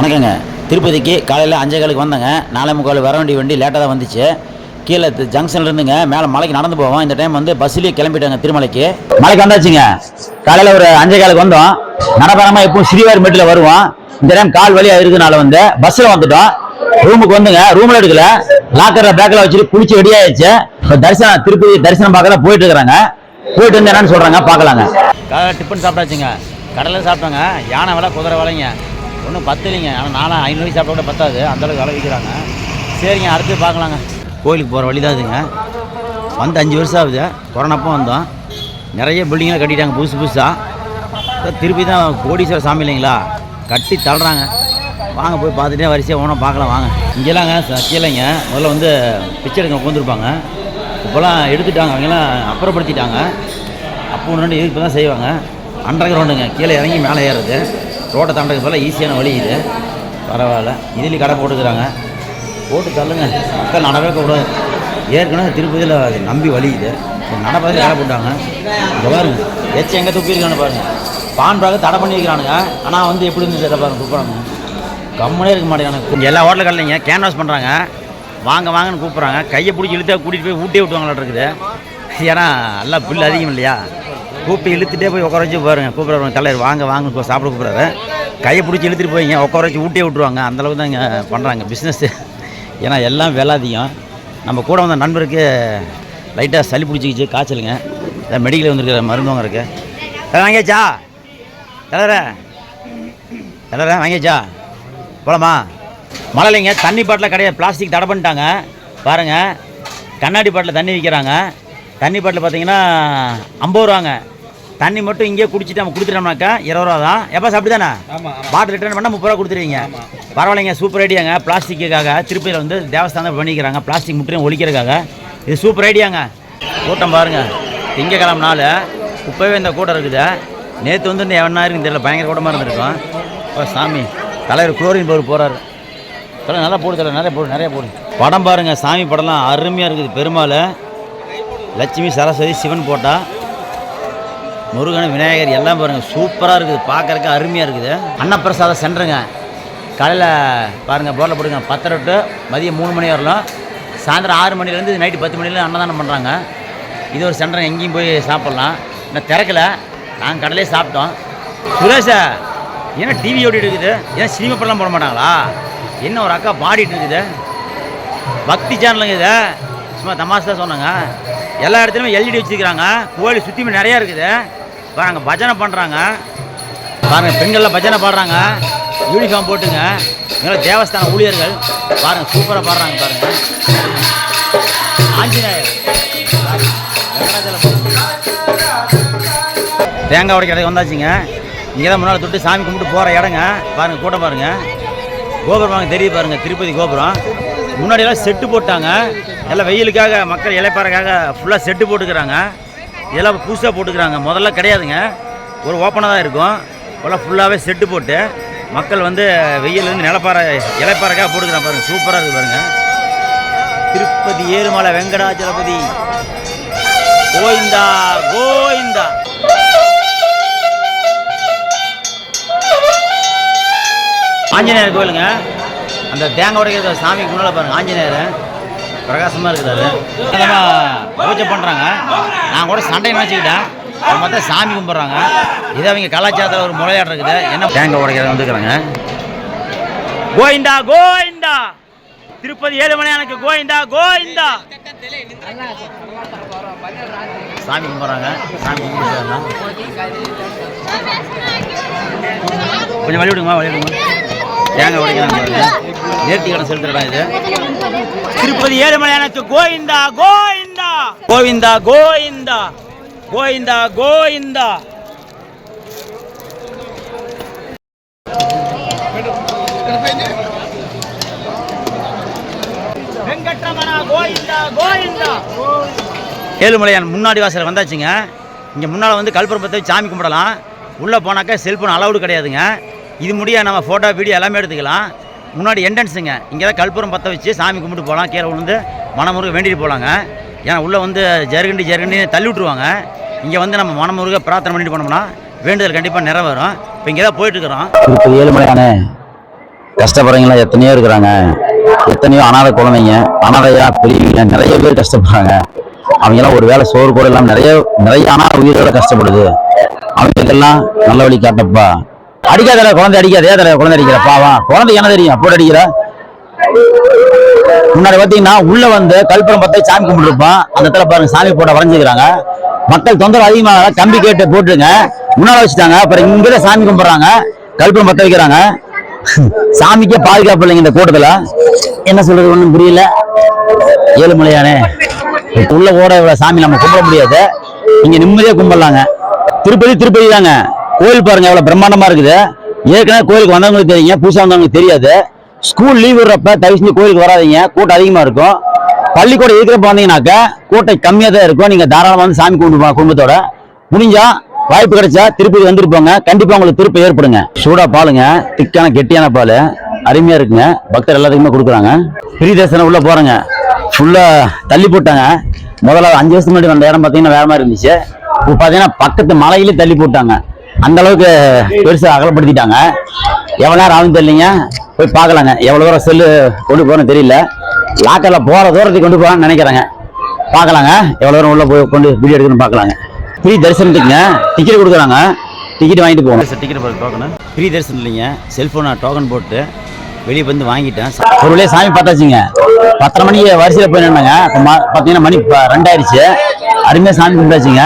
வணக்கங்க. திருப்பதிக்கு காலையில் அஞ்சே காலுக்கு வந்தேங்க. நாலே முக்கால் வர வேண்டிய வண்டி லேட்டாக தான் வந்துச்சு. கீழே ஜங்ஷன்லேருந்துங்க ஜங்ஷன்ல இருந்துங்க. மேலே மலைக்கு நடந்து போவோம். இந்த டைம் வந்து பஸ்லேயே கிளம்பிட்டாங்க திருமலைக்கு. மலைக்கு வந்தாச்சுங்க. காலையில் ஒரு அஞ்சே காலுக்கு வந்தோம். நடப்பரமாக எப்பவும் சிறிவார் மெட்டில் வருவோம். இந்த டைம் கால் வழியாக இருக்குனால வந்து பஸ்ஸில் வந்துட்டோம். ரூமுக்கு வந்துங்க. ரூமில் எடுக்கல. லாக்கரில் பேக்கில் வச்சுட்டு குளிச்சு ரெடி இப்போ தரிசனம் திருப்பதி தரிசனம் பார்க்க போயிட்டு இருக்கிறாங்க. போயிட்டு வந்து என்னன்னு சொல்கிறாங்க பார்க்கலாங்க. டிஃபன் சாப்பிட்டாச்சுங்க. கடலில் சாப்பிட்டோங்க. யானை வேலை குதிரை வேலைங்க. ஒன்றும் பத்தலைங்க. ஆனால் நானும் ஐநூறு சாப்பிட கூட பத்தாது. அந்தளவுக்கு விலை விற்கிறாங்க. சரிங்க அடுத்து பார்க்கலாங்க. கோயிலுக்கு போகிற வழி தான் இதுங்க. வந்து அஞ்சு வருஷம் ஆகுது. கொரோனாப்போ வந்தோம். நிறைய பில்டிங்கெலாம் கட்டிட்டாங்க புதுசு புதுசாக திருப்பி தான் கோடீஸ்வர சாமி இல்லைங்களா? கட்டி தள்ளுறாங்க. வாங்க போய் பார்த்துட்டே வரிசையாக ஓனம் பார்க்கலாம் வாங்க. இங்கெல்லாங்க கீழேங்க. முதல்ல வந்து பிச்சை எடுக்க உட்காந்துருப்பாங்க. இப்போலாம் எடுத்துட்டாங்க. அவங்கெல்லாம் அப்புறப்படுத்திட்டாங்க. அப்போ ஒன்று ரெண்டு இப்போ தான் செய்வாங்க. அண்டர் கிரவுண்டுங்க கீழே இறங்கி மேலே ஏறுறது. ரோட்டை தாண்டதுக்கு சொல்ல ஈஸியான வழி இது. பரவாயில்ல. இதுலேயும் கடை போட்டுக்கிறாங்க. போட்டு தள்ளுங்க. மக்கள் நடவே கூடாது. ஏற்கனவே திருப்பதியில் அது நம்பி வலியுது நடப்பதில் கடை போட்டாங்க. இங்கே பாருங்க. எச்சு எங்கே துப்பியிருக்கானு பாருங்க. பான் தடை பண்ணியிருக்கிறானுங்க ஆனால் வந்து எப்படி இருந்துச்சு தெரியல பாருங்க. கூப்பிட்றாங்க கம்முனே இருக்க மாட்டேங்கிறாங்க. எல்லா ஹோட்டலில் கடையிலைங்க கேன்வாஸ் பண்ணுறாங்க வாங்க வாங்கன்னு கூப்பிட்றாங்க. கையை பிடிச்சி இழுத்தா கூட்டிகிட்டு போய் ஊட்டே விட்டுவாங்களாட்டு இருக்குது. ஏன்னா எல்லாம் பில் அதிகம் இல்லையா? கூப்பிட்டு இழுத்துட்டே போய் உட்கார வச்சு பாருங்க. கூப்பிட்றவங்க தலைவர் வாங்க வாங்க இப்போ சாப்பிட கூப்பிட்றாரு. கையை பிடிச்சி இழுத்துட்டு போய்ங்க உட்கார வச்சு ஊட்டியே விட்டுருவாங்க. அந்தளவுக்கு தான் இங்கே பண்ணுறாங்க பிஸ்னஸ்ஸு ஏன்னா எல்லாம் விலை அதிகம். நம்ம கூட வந்த நண்பருக்கு லைட்டாக சளி பிடிச்சிக்கிச்சு காய்ச்சலுங்க. மெடிக்கல் வந்துருக்கிற மருந்தவங்க இருக்கு. வாங்கியாச்சா? தலைவர. தலைவர வாங்கியாச்சா? போலாமா? மழை இல்லைங்க. தண்ணி பாட்டில் கிடையாது பிளாஸ்டிக் தடை பண்ணிட்டாங்க. பாருங்கள் கண்ணாடி பாட்டில் தண்ணி விற்கிறாங்க. தண்ணி பாட்டில் பார்த்தீங்கன்னா ஐம்பது ரூபாங்க. தண்ணி மட்டும் இங்கேயே குடிச்சிட்டு நம்ம கொடுத்துட்டோம்னாக்கா இருபது ரூபா தான். எப்போ அப்படி தானே பாட்டில் ரிட்டர்ன் பண்ணால் முப்பது ரூபா கொடுத்துருவீங்க. பரவாயில்லைங்க சூப்பர் ஐடியாங்க பிளாஸ்டிக்குக்காக திருப்பதியில் வந்து தேவஸ்தானம் பண்ணிக்கிறாங்க. பிளாஸ்டிக் முற்றிலும் ஒழிக்கிறதுக்காக. இது சூப்பர் ஐடியாங்க கூட்டம் பாருங்கள் திங்கக்கிழமை நாள் இப்போவே இந்த கூட்டம் இருக்குது. நேற்று வந்து இந்த எவனா இருக்குன்னு தெரியல பயங்கர கூட்டமாக இருந்திருக்கும். ஓ சாமி. தலைவர் குளோரின் பவர் போகிறாரு தலை நல்லா போடு தலை நிறைய போடு நிறைய போடு. படம் பாருங்கள் சாமி படம்லாம் அருமையாக இருக்குது பெருமாள். லட்சுமி சரஸ்வதி சிவன் போட்டா. முருகன் விநாயகர் எல்லாம் பாருங்கள் சூப்பராக இருக்குது. பார்க்கறதுக்கு அருமையாக இருக்குது. அன்னப்பிரசாதம் சென்டருங்க காலையில் பாருங்கள் போரில் போடுங்க பத்தரை டு மதியம் மூணு மணி வரலாம். சாயந்தரம் ஆறு மணிலேருந்து நைட்டு பத்து மணிலேருந்து அன்னதானம் பண்ணுறாங்க இது ஒரு சென்டருங்க. எங்கேயும் போய் சாப்பிட்லாம். இன்னும் திறக்கல. நாங்கள் கடலே சாப்பிட்டோம். சுரேஷா ஏன்னா டிவி ஓடிட்டு இருக்குது? ஏன் சினிமா படம்லாம் போட மாட்டாங்களா? என்ன ஒரு அக்கா பாடிட்டு இருக்குது? பக்தி சேனலுங்க இது. சும்மா தமாஷ் தான் சொன்னாங்க. எல்லா இடத்துலையுமே எல்இடி வச்சுருக்கிறாங்க. கோயில் சுற்றியுமே நிறையா இருக்குது. பாருங்க பஜனை பண்ணுறாங்க பாருங்கள் பெண்கள்லாம் பஜனை பாடுறாங்க. யூனிஃபார்ம் போட்டுங்க. மேலே தேவஸ்தான ஊழியர்கள். பாருங்கள் சூப்பராக பாடுறாங்க பாருங்கள் ஆஞ்சநேயர். தேங்காய் உடைக்க இடத்துக்கு வந்தாச்சுங்க. இங்கே தான் முன்னால் தொட்டு சாமி கும்பிட்டு போகிற இடங்க. பாருங்கள் கூட்டம் பாருங்கள் கோபுரம் வாங்க தெரியுது பாருங்கள் திருப்பதி கோபுரம். முன்னாடியெல்லாம் செட்டு போட்டாங்க. எல்லாம் வெயிலுக்காக மக்கள் இலைப்பாறைக்காக ஃபுல்லாக செட்டு போட்டுக்கிறாங்க. இதெல்லாம் புதுசாக போட்டுக்கிறாங்க. முதல்ல கிடையாதுங்க. ஒரு ஓப்பனாக தான் இருக்கும். இப்போல்லாம் ஃபுல்லாகவே செட்டு போட்டு மக்கள் வந்து வெயிலேருந்து நிலப்பாறை இலைப்பாறைக்காக போட்டுக்கிறாங்க பாருங்கள் சூப்பராக இருக்குது பாருங்கள் திருப்பதி ஏறுமலை வெங்கடாச்சலபதி கோவிந்தா கோவிந்தா. ஆஞ்சநேயர் கோயிலுங்க அந்த தேங்காய் உடைக்கிற சாமிக்கு முன்னால் பாருங்கள் ஆஞ்சநேயர். பிரகாசமாக இருக்குது அது பூஜை பண்ணுறாங்க நான் கூட சண்டை நினச்சிக்கிட்டேன். மொத்தம் சாமி கும்பிட்றாங்க. இது அவங்க கலாச்சாரத்தில் ஒரு முறையாட்டம் இருக்குது. என்ன? தேங்காய் உடைக்கிறது வந்துக்கிறாங்க. கோவிந்தா கோவிந்தா! திருப்பதி ஏழுமலையானுக்கு கோவிந்தா கோவிந்தா! சாமி கும்பிட்றாங்க. சாமி கும்பிட்டு கொஞ்சம் வழி விடுங்கம்மா வழி விடுங்க. தேங்காய் உடைக்கிறாங்க. நேர்த்தி கடன் செலுத்துற இது? திருப்பதி ஏழுமலையானத்து கோவிந்தா கோவிந்தா. கோவிந்தா கோவிந்தா. கோவிந்தா கோவிந்தா. கோவிந்தா கோவிந்தா. ஏழுமலையான் முன்னாடி வாசல் வந்தாச்சுங்க. இங்கே முன்னால் வந்து கல்பரம்பத்தை சாமி கும்பிடலாம். உள்ளே போனாக்கா செல்ஃபோன் அலவுடு கிடையாதுங்க. இது முடிய நம்ம ஃபோட்டோ வீடியோ எல்லாமே எடுத்துக்கலாம். முன்னாடி என்ட்ரன்ஸுங்க இங்கே தான் கல்புரம் பற்ற வச்சு சாமி கும்பிட்டு போகலாம். கீழே விழுந்து மனமுருக வேண்டிட்டு போகலாங்க. ஏன்னா உள்ளே வந்து ஜருகண்டி ஜருகண்டி தள்ளி விட்ருவாங்க இங்கே வந்து நம்ம மனமுருக பிரார்த்தனை பண்ணிட்டு போனோம்னா வேண்டுதல் கண்டிப்பாக நிறைவேறும். இப்போ இங்கே தான் போயிட்டுருக்குறோம். திருப்பதி ஏழுமலையான கஷ்டப்படுறவங்களாம் எத்தனையோ இருக்கிறாங்க. எத்தனையோ அனாதை குழந்தைங்க அனாதையா பெரியவங்க நிறைய பேர் கஷ்டப்படுறாங்க. அவங்கெல்லாம் ஒரு வேளை சோறு கூட இல்லாமல் நிறைய நிறைய அனாதை உயிரோட கஷ்டப்படுது. அவங்களுக்கெல்லாம் நல்ல வழி காட்டப்பா. அடிக்காத குழந்தை அடிக்காதே தடவை குழந்தை அடிக்கிற பாவா குழந்தை என்ன தெரியும்? அப்போ அடிக்கிற முன்னாடி பார்த்தீங்கன்னா உள்ள வந்து கல்புரம் பத்தை சாமி கும்பிட்டுருப்பான். அந்த இடத்துல பாருங்க சாமி போட்ட வரைஞ்சிக்கிறாங்க மக்கள் தொந்தரவு அதிகமாக கம்பி கேட்டு போட்டுருங்க. முன்னால வச்சுட்டாங்க. அப்புறம் இங்கதான் சாமி கும்பிட்றாங்க. கல்புரம் பத்த வைக்கிறாங்க. சாமிக்கே பாதுகாப்பு இல்லைங்க இந்த கூட்டத்துல. என்ன சொல்றது ஒன்றும் புரியல. ஏழுமலையானே உள்ள ஓட சாமி நம்ம கும்பிட முடியாது. இங்க நிம்மதியா கும்பிடலாங்க. திருப்பதி திருப்பதி தாங்க. கோயில் பாருங்க எவ்வளவு பிரம்மாண்டமா இருக்குது. ஏற்கனவே கோயிலுக்கு வந்தவங்களுக்கு தெரியுங்க புதுசாக வந்தவங்களுக்கு தெரியாது. ஸ்கூல் லீவ் விடுறப்ப தயவு செஞ்சு கோயிலுக்கு வராதீங்க கூட்டம் அதிகமா இருக்கும். பள்ளிக்கூடம் இருக்கிறப்ப வந்தீங்கன்னாக்க கூட்டம் கம்மியா தான் இருக்கும் நீங்க தாராளமா வந்து சாமி கும்பிட்டு குடும்பத்தோட. முடிஞ்சா வாய்ப்பு கிடைச்சா திருப்பதி வந்துருப்போங்க கண்டிப்பாக கண்டிப்பா உங்களுக்கு திருப்பி ஏற்படுங்க. சூடா பாலுங்க திக்கான கெட்டியான பால். அருமையா இருக்குங்க. பக்தர் எல்லாத்துக்குமே கொடுக்குறாங்க. பிரி தரிசனம் உள்ள போறேங்க. ஃபுல்லா தள்ளி போட்டாங்க. முதல்ல அஞ்சு வருஷத்துக்கு முன்னாடி வந்த இடம் பார்த்தீங்கன்னா வேற மாதிரி இருந்துச்சு. இப்போ பார்த்தீங்கன்னா பக்கத்து மலையிலே தள்ளி போட்டாங்க. அந்த அளவுக்கு பெருசா அகலப்படுத்திட்டாங்க. எவ்வளவு நேரம் ஆகும் தெரியலீங்க? போய் பார்க்கலாங்க. எவ்வளவு தூரம் செல்லு கொண்டு போறேன்னு தெரியல. லாக்கர்ல போற தூரத்துக்கு கொண்டு போறான்னு நினைக்கிறேங்க. பார்க்கலாங்க. எவ்வளவு தூரம் உள்ள போய் கொண்டு வீடியோ எடுக்கணும்னு பார்க்கலாங்க. ஃப்ரீ தரிசனத்துக்குங்க டிக்கெட் கொடுக்குறாங்க. டிக்கெட் வாங்கிட்டு போகணும். டிக்கெட் டோக்கன் ஃப்ரீ தரிசனம் இல்லைங்க. செல்போனை டோக்கன் போட்டு வெளியே வந்து வாங்கிட்டேன். ஒரு வழியா சாமி பார்த்தாச்சுங்க. பத்தரை மணிக்கு வரிசையில் போய் நின்னாங்க. பார்த்தீங்கன்னா மணி ரெண்டாயிருச்சு. அருமையாக சாமி கும்பிட்டாச்சுங்க.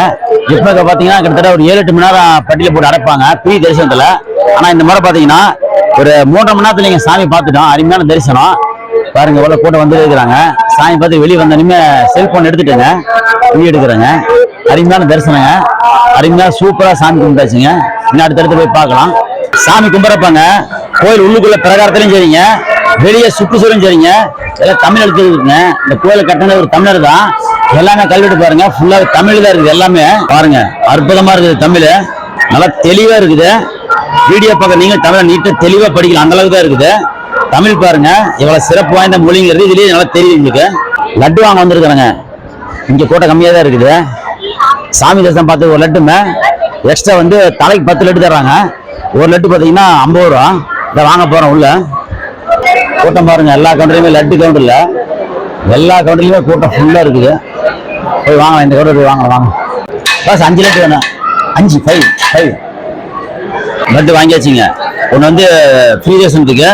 இப்போ பார்த்தீங்கன்னா கிட்டத்தட்ட ஒரு ஏழு எட்டு மணி நேரம் பட்டியல போட்டு அடைப்பாங்க. பிரி தரிசனத்தில். ஆனால் இந்த முறை பார்த்தீங்கன்னா ஒரு மூன்றரை மணி நேரத்துல நீங்கள் சாமி பார்த்துட்டோம். அருமையான தரிசனம். பாருங்க எவ்வளவு கூட்டம் வந்து இருக்கிறாங்க. சாமி பார்த்து வெளியே வந்த இனிமே செல்போன் எடுத்துட்டேங்க. வீடியோ எடுக்கிறேங்க. அருமையான தரிசனங்க. அருமையா சூப்பரா சாமி கும்பிட்டாச்சுங்க. இன்னும் அடுத்தடுத்து போய் பார்க்கலாம். சாமி கும்பிட்றப்பாங்க கோயில் உள்ளுக்குள்ள பிரகாரத்திலையும் சரிங்க. வெளியே சுற்றுச்சூழலும் சரிங்க. எல்லாம் தமிழ் எழுத்து இந்த கோயில் கட்டினது ஒரு தமிழர் தான். எல்லாமே கல்வெட்டு பாருங்க. ஃபுல்லாக தமிழ் தான் இருக்குது எல்லாமே. பாருங்க. அற்புதமாக இருக்குது தமிழ். நல்லா தெளிவாக இருக்குது. வீடியோ பார்க்க நீங்கள் தமிழை நீட்டாக தெளிவாக படிக்கலாம். அந்த அளவுக்கு தான் இருக்குது. தமிழ் பாருங்க. இவ்வளோ சிறப்பு வாய்ந்த மொழிங்கிறது இதுலேயே நல்லா தெரியுது உங்களுக்கு. லட்டு வாங்க வந்திருக்கிறேங்க இங்கே கூட்டம் கம்மியாக தான் இருக்குது. சாமி தரிசனம் பார்த்து ஒரு லட்டுமே. எக்ஸ்ட்ரா வந்து தலைக்கு பத்து லட்டு தர்றாங்க. ஒரு லட்டு பார்த்தீங்கன்னா ஐம்பது ரூபா. இதை வாங்க போகிறோம் உள்ள. கூட்டம் பாருங்க எல்லா கவுண்டர்லையுமே லட்டு கவுண்டர்ல எல்லா கவுண்டர்லையுமே கூட்டம் ஃபுல்லா இருக்குது. போய் வாங்கலாம் இந்த கவுண்டர் போய் வாங்கலாம் வாங்க. பஸ் அஞ்சு லட்டு வேணும். அஞ்சு ஃபைவ் ஃபைவ் லட்டு வாங்கியாச்சுங்க. ஒன்று வந்து ஃப்ரீ ரேஷனுக்கு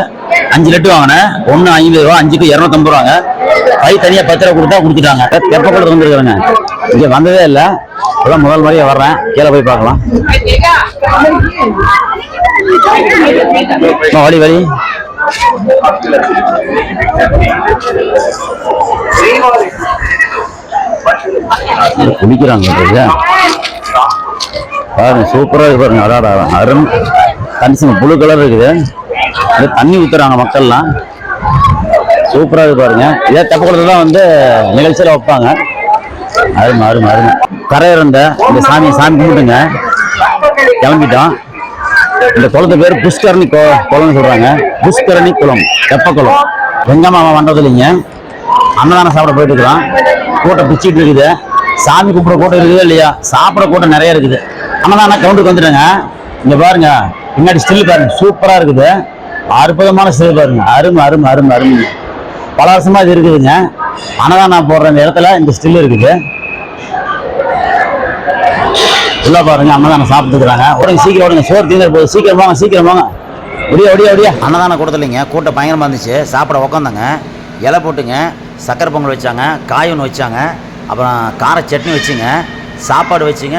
அஞ்சு லட்டு வாங்கினேன். ஒன்று ஐம்பது ரூபா அஞ்சுக்கு இரநூத்தம்பது ரூபாங்க. பை தனியாக பத்து ரூபா கொடுத்தா கொடுத்துட்டாங்க. தெப்பக்குளத்து வந்துருக்குறேங்க இங்கே வந்ததே இல்லை. இப்பதான் முதல் முறையாக வர்றேன். கீழே போய் பார்க்கலாம். வழி வழி குடிக்கிறாங்க பாருங்க. சூப்பராக இருக்கு பாருங்க. அடாடா அருண். தனிசம் ப்ளூ கலர் இருக்குது. இது தண்ணி ஊற்றுறாங்க மக்கள்லாம். சூப்பராக இருக்கு பாருங்க. இதே தெப்பக்குளத்துல தான் வந்து நிகழ்ச்சியில் வைப்பாங்க. அருமை அருமை அருமை. கரையிறந்த இந்த சாமி சாமி கும்பிட்டுங்க கிளம்பிட்டோம். இந்த குளத்து பேர் புஷ்கரணி கோ குளம்னு சொல்றாங்க. புஷ்கரணி குளம். தெப்பக்குளம் வெங்கம்மாமா பண்றது இல்லைங்க? அன்னதானம் சாப்பிட போயிட்டு இருக்கிறோம் கூட்டம் பிச்சுட்டு இருக்குது. சாமி கும்பிட கூட்டம் இருக்குதோ இல்லையா? சாப்பிட கூட்டம் நிறைய இருக்குது. அன்னதானம் கவுண்டுக்கு வந்துடுங்க இங்க பாருங்க. பின்னாடி ஸ்டில் பாருங்க. சூப்பரா இருக்குது. அற்புதமான ஸ்டில் பாருங்க. அருமை அருமை அருமை அருமை பல வருஷமா இது இருக்குதுங்க. அன்னதானம் போடுற இந்த இடத்துல இந்த ஸ்டில் இருக்குது. உள்ள பாருங்க அன்னதானம் சாப்பிட்டுக்கிறாங்க. உடனே சீக்கிரம் உடனே சோறு தீர்ந்து போகுது சீக்கிரம் வாங்க சீக்கிரம் வாங்க ஒடியா ஒடியா ஒடியா. அன்னதானம் கொடுத்துலிங்க கூட்டம் பயங்கரமாக இருந்துச்சு. சாப்பிட உக்காந்தாங்க. இலை போட்டுங்க சக்கரை பொங்கல் வச்சாங்க காய் ஒன்று வச்சாங்க அப்புறம் கார சட்னி வச்சுங்க சாப்பாடு வச்சுங்க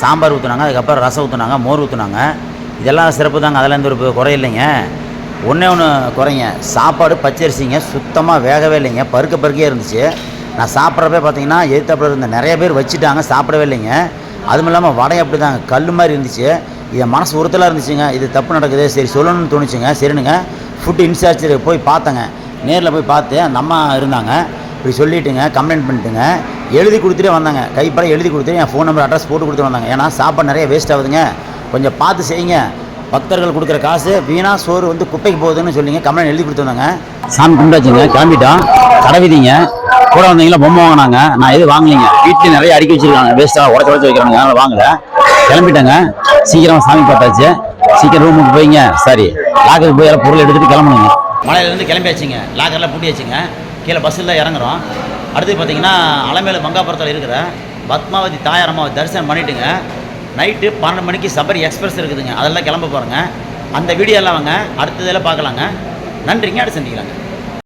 சாம்பார் ஊற்றுனாங்க அதுக்கப்புறம் ரசம் ஊற்றுனாங்க மோர் ஊற்றுனாங்க இதெல்லாம் சிறப்பு தாங்க அதெல்லாம் எந்த ஒரு குறை இல்லைங்க. ஒன்றே ஒன்று குறைங்க. சாப்பாடு பச்சரிசிங்க சுத்தமாக வேகவே இல்லைங்க. பருக்க பருக்கையே இருந்துச்சு. நான் சாப்பிட்றப்ப பார்த்தீங்கன்னா எதிர்த்தாப்புல இருந்த நிறைய பேர் வச்சுட்டாங்க சாப்பிடவே இல்லைங்க. அதுவும் இல்லாமல் வடை அப்படி தாங்க கல் மாதிரி இருந்துச்சு. என் மனசு உறுத்தலாக இருந்துச்சுங்க. இது தப்பு நடக்குது. சரி சொல்லணும்னு தோணுச்சுங்க. சரினுங்க. ஃபுட் இன்சார்ஜ் போய் பார்த்தேங்க. நேரில் போய் பார்த்து அந்த அம்மா இருந்தாங்க. இப்படி சொல்லிட்டுங்க கம்ப்ளைண்ட் பண்ணிட்டுங்க. எழுதி கொடுத்துட்டே வந்தாங்க. கைப்பட எழுதி கொடுத்துட்டு என் ஃபோன் நம்பர் அட்ரஸ் போட்டு கொடுத்துட்டு வந்தாங்க. ஏன்னா சாப்பாடு நிறைய வேஸ்ட் ஆகுதுங்க. கொஞ்சம் பார்த்து செய்யுங்க. பக்தர்கள் கொடுக்குற காசு வீணாக சோறு வந்து குப்பைக்கு போகுதுன்னு சொல்லிங்க. கம்ப்ளைண்ட் எழுதி கொடுத்துருந்தாங்க சாமி கும்பிட்டாச்சுங்க. கிளம்பிட்டோம். கடவிதிங்க கூட வந்தீங்களா? பொம்மை வாங்கினாங்க. நான் எதுவும் வாங்கலைங்க. வீட்டில் நிறைய அடுக்கி வச்சிருக்காங்க. வேஸ்ட்டாக உடச்சு உடச்சு வைக்கிறாங்க அதனால் வாங்கல. கிளம்பிட்டேங்க. சீக்கிரம் சாமி பார்த்தாச்சு. சீக்கிரம் ரூமுக்கு போய்ங்க. சரி. லாக்கருக்கு போய் எல்லாம் பொருள் எடுத்துகிட்டு கிளம்பணுங்க. மலையிலேருந்து கிளம்பியாச்சுங்க. லாக்கரில் பூட்டியாச்சுங்க. கீழே பஸ்ஸில் இறங்குறோம். அடுத்து பார்த்தீங்கன்னா அலமேலு மங்காபுரத்தில் இருக்கிற பத்மாவதி தாயார் அம்மாவை தரிசனம் பண்ணிட்டுங்க. நைட்டு பன்னெண்டு மணிக்கு சபரி எக்ஸ்பிரஸ் இருக்குதுங்க. அதெல்லாம் கிளம்ப போகிறேங்க அந்த வீடியோ எல்லாம் வாங்க. அடுத்ததில் பார்க்கலாங்க. நன்றிங்க. அடுத்து சந்திக்கலாங்க.